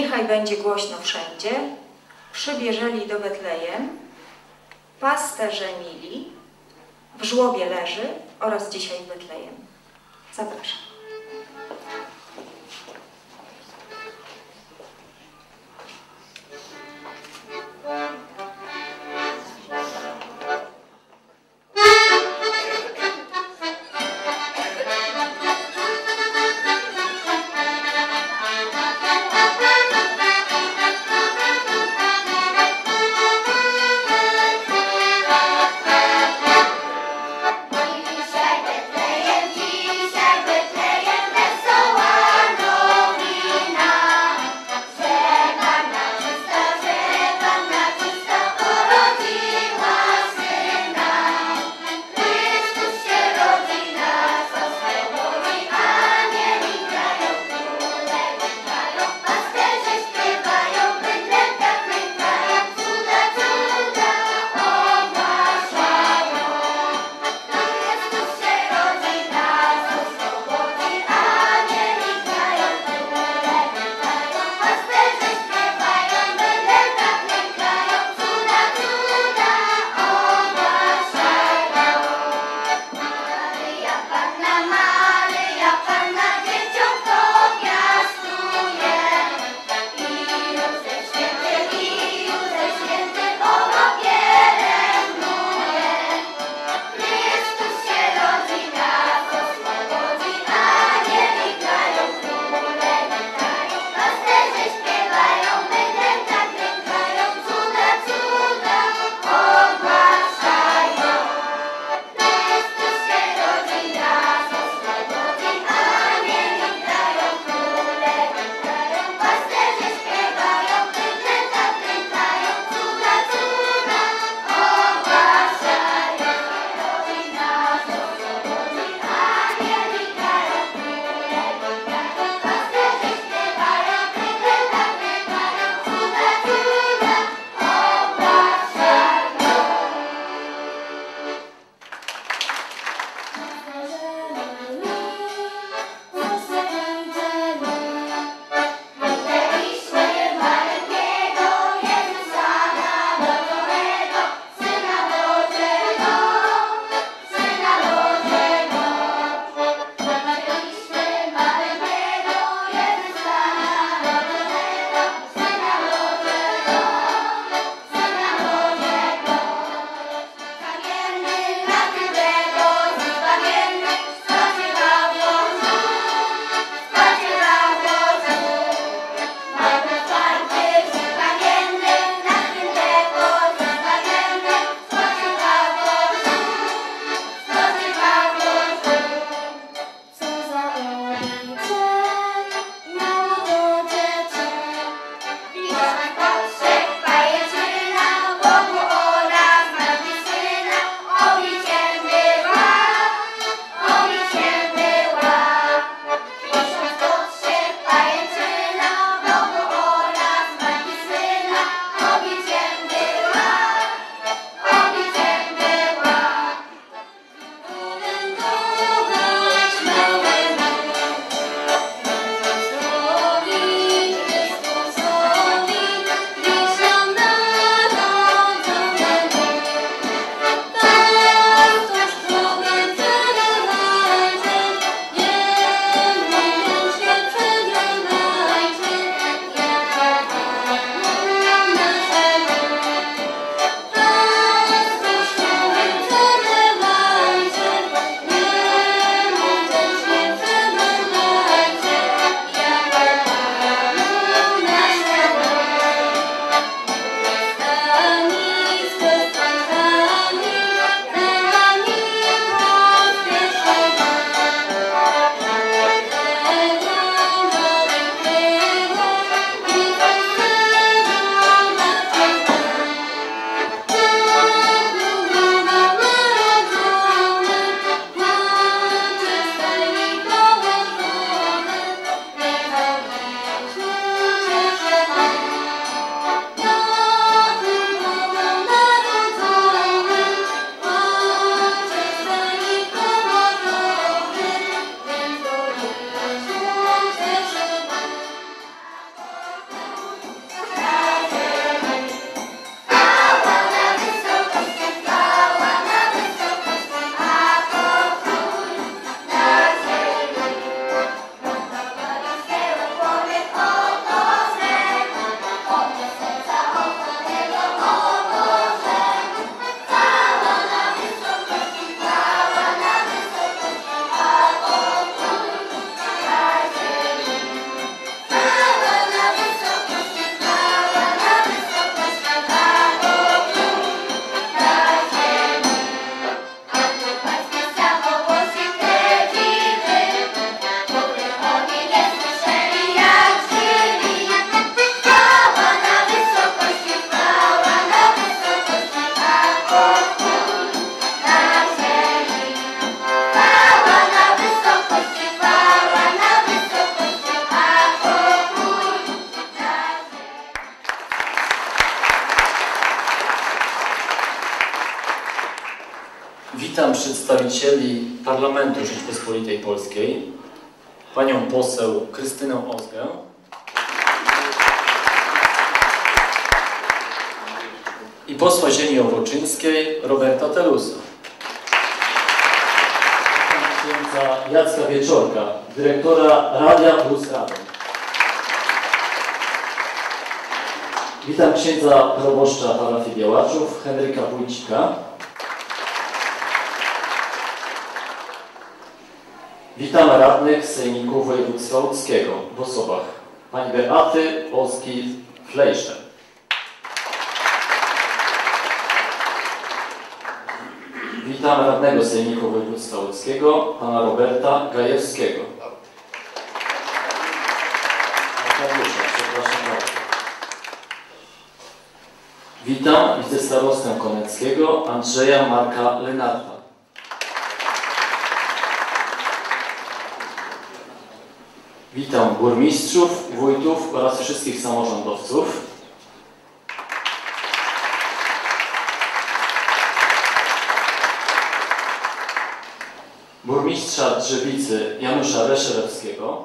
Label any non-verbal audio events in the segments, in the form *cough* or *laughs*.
Niechaj będzie głośno wszędzie, przybieżeli do Betlejem, pasterze mili, w żłobie leży oraz dzisiaj w Betlejem. Zapraszam. Przedstawicieli Parlamentu Rzeczpospolitej Polskiej, panią poseł Krystynę Ozgę, i posła ziemi owoczyńskiej Roberta Telusa. Księdza Jacka Wieczorka, dyrektora Radia Plus Radio. Witam księdza proboszcza parafii Białaczów, Henryka Wójcika. Witam radnych Sejmików Województwa Łódzkiego w osobach pani Beaty Oski-Flejsze. Witam radnego Sejmiku Województwa Łódzkiego, pana Roberta Gajewskiego. Arkadiusza, przepraszam bardzo. Witam wicestarostę Koneckiego Andrzeja Marka Lenarta. Witam burmistrzów, wójtów oraz wszystkich samorządowców. Burmistrza Drzewicy Janusza Reszelewskiego.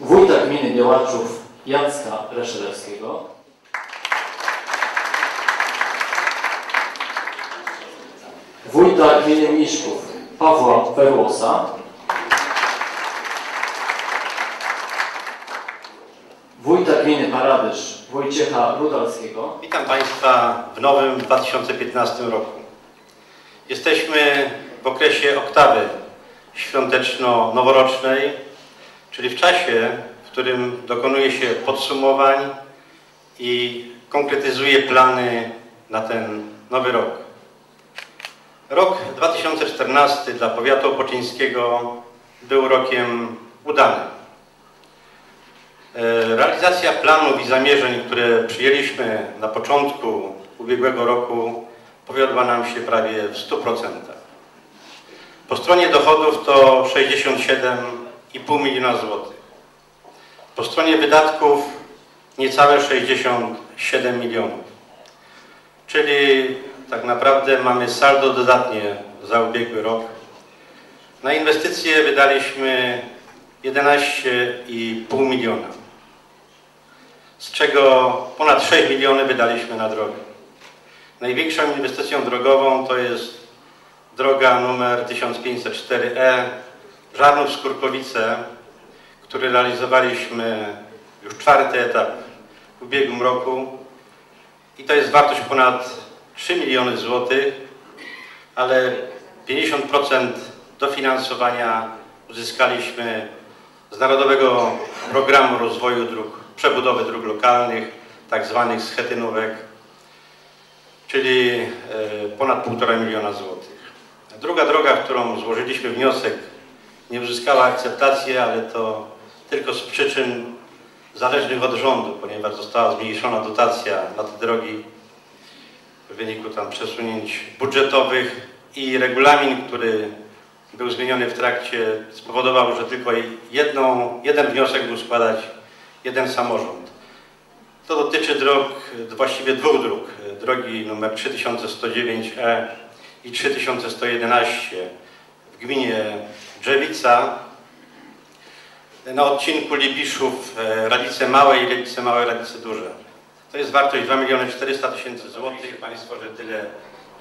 Wójta gminy Białaczów Jacka Reszelewskiego. Wójta gminy Miszków Pawła Perłosa. Wójta gminy Paradysz Wojciecha Rudalskiego. Witam Państwa w nowym 2015 roku. Jesteśmy w okresie oktawy świąteczno-noworocznej, czyli w czasie, w którym dokonuje się podsumowań i konkretyzuje plany na ten nowy rok. Rok 2014 dla powiatu opoczyńskiego był rokiem udanym. E, realizacja planów i zamierzeń, które przyjęliśmy na początku ubiegłego roku powiodła nam się prawie w 100%. Po stronie dochodów to 67,5 miliona złotych. Po stronie wydatków niecałe 67 milionów. Czyli tak naprawdę mamy saldo dodatnie za ubiegły rok. Na inwestycje wydaliśmy 11,5 miliona, z czego ponad 6 miliony wydaliśmy na drogę. Największą inwestycją drogową to jest droga numer 1504E Żarnów-Skurkowice, który realizowaliśmy już czwarty etap w ubiegłym roku i to jest wartość ponad 3 miliony złotych, ale 50% dofinansowania uzyskaliśmy z Narodowego Programu Rozwoju Dróg, Przebudowy Dróg Lokalnych, tak zwanych schetynówek, czyli e, ponad 1,5 miliona złotych. Druga droga, którą złożyliśmy wniosek, nie uzyskała akceptacji, ale to tylko z przyczyn zależnych od rządu, ponieważ została zmniejszona dotacja na te drogi w wyniku tam przesunięć budżetowych i regulamin, który był zmieniony w trakcie, spowodował, że tylko jedną, jeden wniosek mógł składać jeden samorząd. To dotyczy dróg, właściwie dwóch dróg. Drogi numer 3109E i 3111 w gminie Drzewica na odcinku Libiszów e, Radice Małe i Radice Małe, Radice Duże. To jest wartość 2 miliony 400 tysięcy złotych. Państwo, że tyle,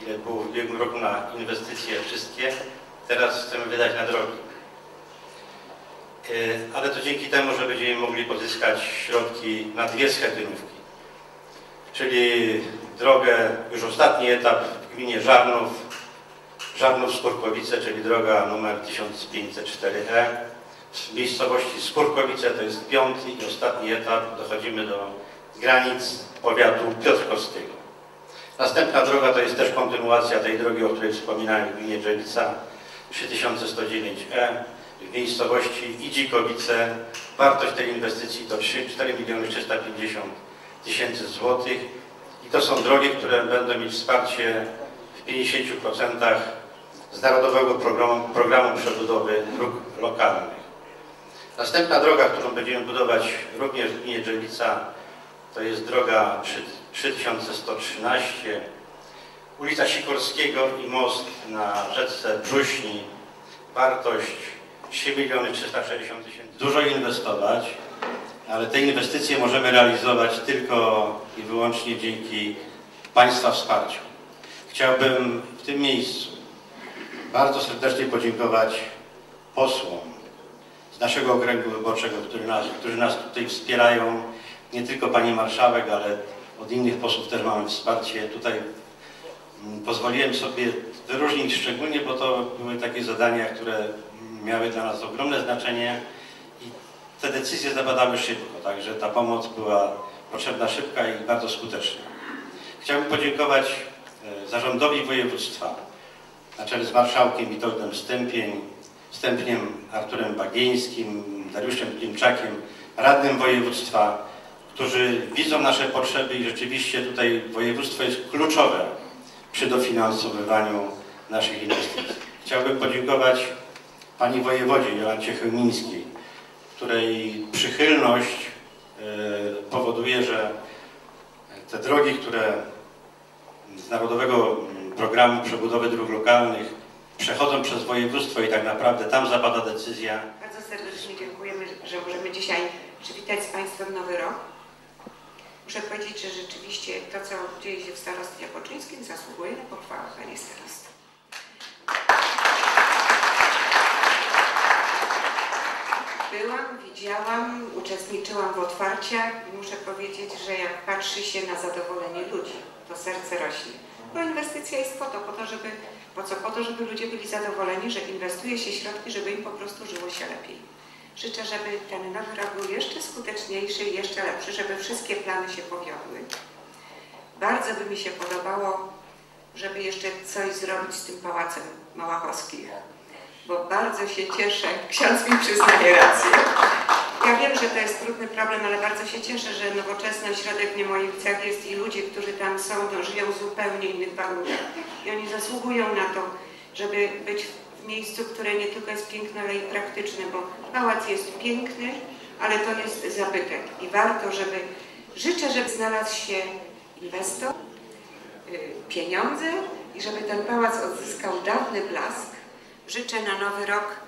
ile było w ubiegłym roku na inwestycje wszystkie, teraz chcemy wydać na drogi. E, ale to dzięki temu, że będziemy mogli pozyskać środki na dwie schetynówki. Czyli drogę, już ostatni etap w gminie Żarnów, Żarnów-Skurkowice, czyli droga numer 1504E. W miejscowości Skurkowice to jest piąty i ostatni etap, dochodzimy do granic powiatu piotrkowskiego. Następna droga to jest też kontynuacja tej drogi, o której wspominałem w gminie Drzewica 3109E w miejscowości Idzikowice. Wartość tej inwestycji to 4 miliony 350 tysięcy złotych i to są drogi, które będą mieć wsparcie w 50% z Narodowego Programu, Programu Przebudowy Dróg Lokalnych. Następna droga, którą będziemy budować również w gminie Drzewica To jest droga 3, 3113, ulica Sikorskiego i most na rzece Brzuśni. Wartość 3 miliony 360 tysięcy. Dużo inwestować, ale te inwestycje możemy realizować tylko i wyłącznie dzięki Państwa wsparciu. Chciałbym w tym miejscu bardzo serdecznie podziękować posłom z naszego okręgu wyborczego, którzy nas, którzy nas tutaj wspierają. Nie tylko Pani Marszałek, ale od innych posłów też mamy wsparcie. Tutaj mm, pozwoliłem sobie wyróżnić szczególnie, bo to były takie zadania, które miały dla nas ogromne znaczenie i te decyzje zapadały szybko, także ta pomoc była potrzebna szybka i bardzo skuteczna. Chciałbym podziękować e, zarządowi województwa na czele z marszałkiem Witoldem Stępień, Stępniem Arturem Bagieńskim, Dariuszem Klimczakiem, radnym województwa, którzy widzą nasze potrzeby i rzeczywiście tutaj województwo jest kluczowe przy dofinansowywaniu naszych inwestycji. Chciałbym podziękować pani wojewodzie Jolancie Chełmińskiej, której przychylność e, powoduje, że te drogi, które z Narodowego Programu Przebudowy Dróg Lokalnych przechodzą przez województwo i tak naprawdę tam zapada decyzja. Bardzo serdecznie dziękujemy, że możemy dzisiaj przywitać z Państwem Nowy Rok. Muszę powiedzieć, że rzeczywiście to, co dzieje się w starostwie japoczyńskim zasługuje na pochwałę, Panie Starosto. Byłam, widziałam, uczestniczyłam w otwarciach i muszę powiedzieć, że jak patrzy się na zadowolenie ludzi, to serce rośnie. Bo inwestycja jest po to, po to, żeby, po co? Po to, żeby ludzie byli zadowoleni, że inwestuje się środki, żeby im po prostu żyło się lepiej. Życzę, żeby ten nowy rok był jeszcze skuteczniejszy i jeszcze lepszy, żeby wszystkie plany się powiodły. Bardzo by mi się podobało, żeby jeszcze coś zrobić z tym Pałacem Małachowskich, bo bardzo się cieszę, *laughs* ksiądz mi przyznaje rację. Ja wiem, że to jest trudny problem, ale bardzo się cieszę, że nowoczesny ośrodek w Niemojewicach jest i ludzie, którzy tam są, to żyją w zupełnie innych warunkach. I oni zasługują na to, żeby być miejscu, które nie tylko jest piękne, ale i praktyczne, bo pałac jest piękny, ale to jest zabytek. I warto, żeby, życzę, żeby znalazł się inwestor, y, pieniądze i żeby ten pałac odzyskał dawny blask. Życzę na nowy rok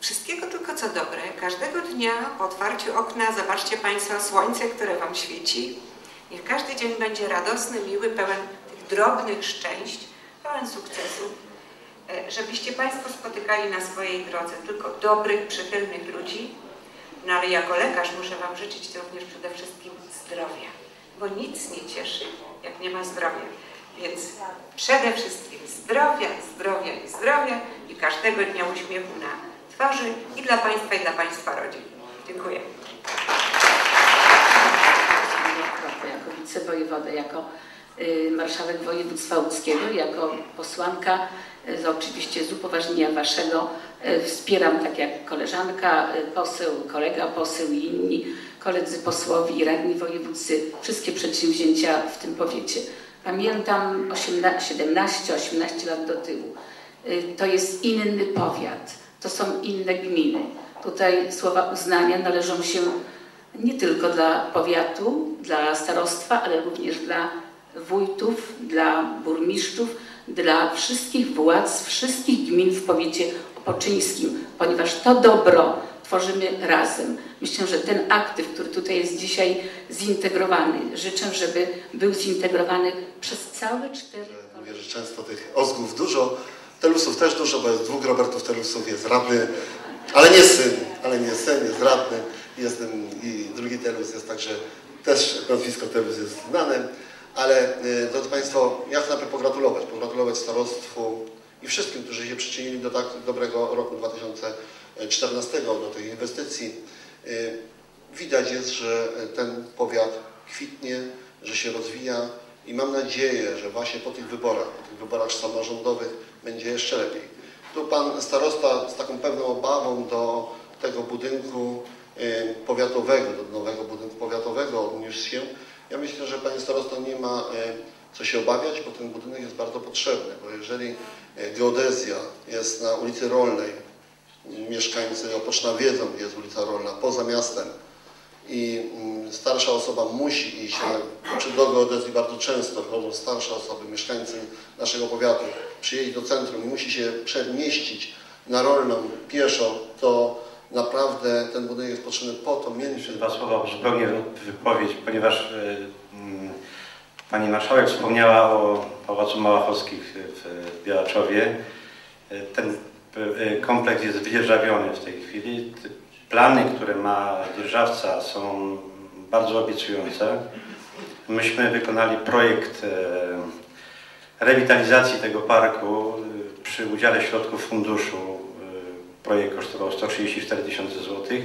Wszystkiego tylko co dobre. Każdego dnia po otwarciu okna zobaczcie Państwo słońce, które Wam świeci. Niech każdy dzień będzie radosny, miły, pełen tych drobnych szczęść, pełen sukcesu. E, Żebyście Państwo spotykali na swojej drodze tylko dobrych, przychylnych ludzi. No ale jako lekarz muszę Wam życzyć również przede wszystkim zdrowia. Bo nic nie cieszy, jak nie ma zdrowia. Więc przede wszystkim zdrowia, zdrowia i zdrowia i każdego dnia uśmiechu na twarzy i dla Państwa, i dla Państwa rodzin. Dziękuję. jako wicewojewoda, jako y, marszałek województwa łódzkiego, jako posłanka, oczywiście z upoważnienia Waszego y, wspieram, tak jak koleżanka poseł, kolega poseł i inni koledzy posłowie i radni wojewódzcy, wszystkie przedsięwzięcia w tym powiecie. Pamiętam 17-18 lat do tyłu. To jest inny powiat to są inne gminy. Tutaj słowa uznania należą się nie tylko dla powiatu, dla starostwa, ale również dla wójtów, dla burmistrzów, dla wszystkich władz, wszystkich gmin w powiecie opoczyńskim, ponieważ to dobro tworzymy razem. Myślę, że ten aktyw, który tutaj jest dzisiaj zintegrowany, życzę, żeby był zintegrowany przez całe cztery... Mówię, że często tych ozgów dużo, Telusów też dużo, bo jest dwóch Robertów Telusów, jest radny, ale nie syn, ale nie syn, jest radny, jest ten, i drugi Telus jest także, też nazwisko Telus jest znane, ale y, drodzy Państwo, ja chcę najpierw pogratulować, pogratulować starostwu i wszystkim, którzy się przyczynili do tak dobrego roku 2014, do tej inwestycji. Y, widać jest, że ten powiat kwitnie, że się rozwija i mam nadzieję, że właśnie po tych wyborach, po tych wyborach samorządowych będzie jeszcze lepiej. Tu Pan starosta z taką pewną obawą do tego budynku y, powiatowego, do nowego budynku powiatowego odniósł się. Ja myślę, że Panie starosta nie ma y, co się obawiać, bo ten budynek jest bardzo potrzebny, bo jeżeli y, geodezja jest na ulicy Rolnej, mieszkańcy Opoczna wiedzą, gdzie jest ulica Rolna, poza miastem, i mm, starsza osoba musi iść, przy drogoodezji bardzo często chodzą starsze osoby, mieszkańcy naszego powiatu, przyjeździć do centrum i musi się przemieścić na rolną pieszo, to naprawdę ten budynek jest potrzebny po to między dwa słowa uzupełnię wypowiedź, ponieważ e, mm, Pani Marszałek wspomniała o Pałacu Małachowskich w Białaczowie. E, Ten e, kompleks jest wydzierżawiony w tej chwili. Plany, które ma dzierżawca są bardzo obiecujące. Myśmy wykonali projekt rewitalizacji tego parku przy udziale środków funduszu. E, Projekt kosztował 134 tysiące złotych.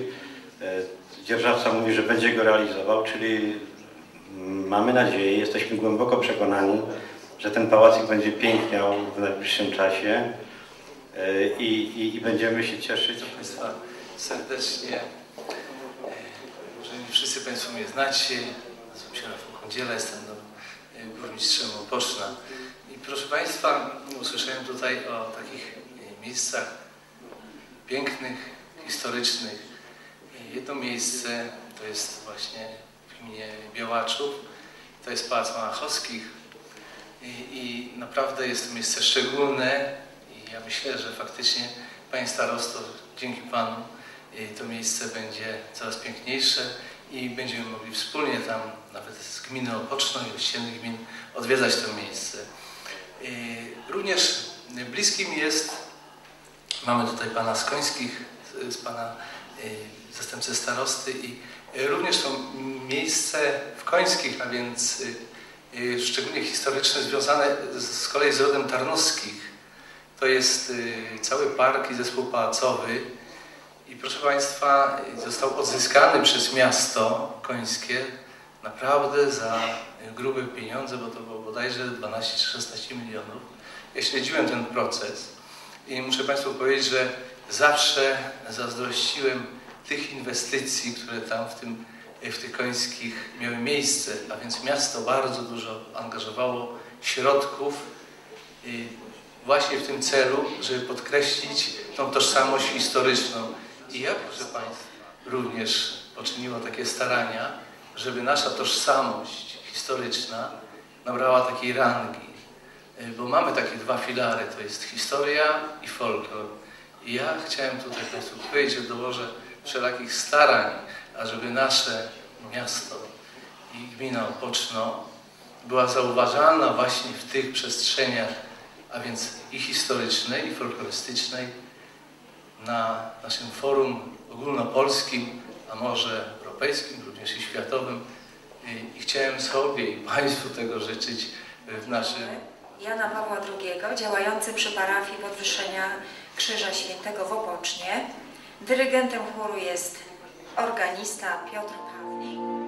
E, Dzierżawca mówi, że będzie go realizował, czyli mm, mamy nadzieję, jesteśmy głęboko przekonani, że ten pałacik będzie piękniał w najbliższym czasie e, i, i, i będziemy się cieszyć. Państwa serdecznie. E, Może nie wszyscy Państwo mnie znacie. Nazywam się Rafał Kądziela, jestem no, e, burmistrzem Opoczna. I proszę Państwa, usłyszałem tutaj o takich e, miejscach pięknych, historycznych. E, Jedno miejsce to jest właśnie w gminie Białaczów. To jest Pałac Małachowskich. I, I naprawdę jest to miejsce szczególne i ja myślę, że faktycznie Panie Starosto, dzięki Panu y, to miejsce będzie coraz piękniejsze i będziemy mogli wspólnie tam, nawet z gminy Opoczno i ościennych gmin, odwiedzać to miejsce. Y, Również bliskim jest, mamy tutaj Pana Skońskich, z Pana y, zastępcy starosty i y, również to miejsce w Końskich, a więc y, y, szczególnie historyczne, związane z, kolei z rodem Tarnowskich. To jest y, cały park i zespół pałacowy. I proszę Państwa, y, został odzyskany przez miasto końskie naprawdę za y, grube pieniądze, bo to było bodajże 12 czy 16 milionów. Ja śledziłem ten proces i muszę Państwu powiedzieć, że zawsze zazdrościłem tych inwestycji, które tam w, tym, w tych końskich miały miejsce, a więc miasto bardzo dużo angażowało środków właśnie w tym celu, żeby podkreślić tą tożsamość historyczną. I ja, proszę Państwa, również poczyniło takie starania, żeby nasza tożsamość historyczna nabrała takiej rangi. Y, Bo mamy takie dwa filary, to jest historia i folklor. I ja chciałem tutaj Państwu powiedzieć, że dołożę wszelakich starań, ażeby nasze miasto i gmina Opoczno była zauważalna właśnie w tych przestrzeniach, a więc i historycznej, i folklorystycznej, na naszym forum ogólnopolskim, a może europejskim, również i światowym. I, i chciałem sobie i Państwu tego życzyć w naszym Jana Pawła II, działający przy parafii Podwyższenia Krzyża Świętego w Opocznie. Dyrygentem chóru jest organista Piotr Pawlik.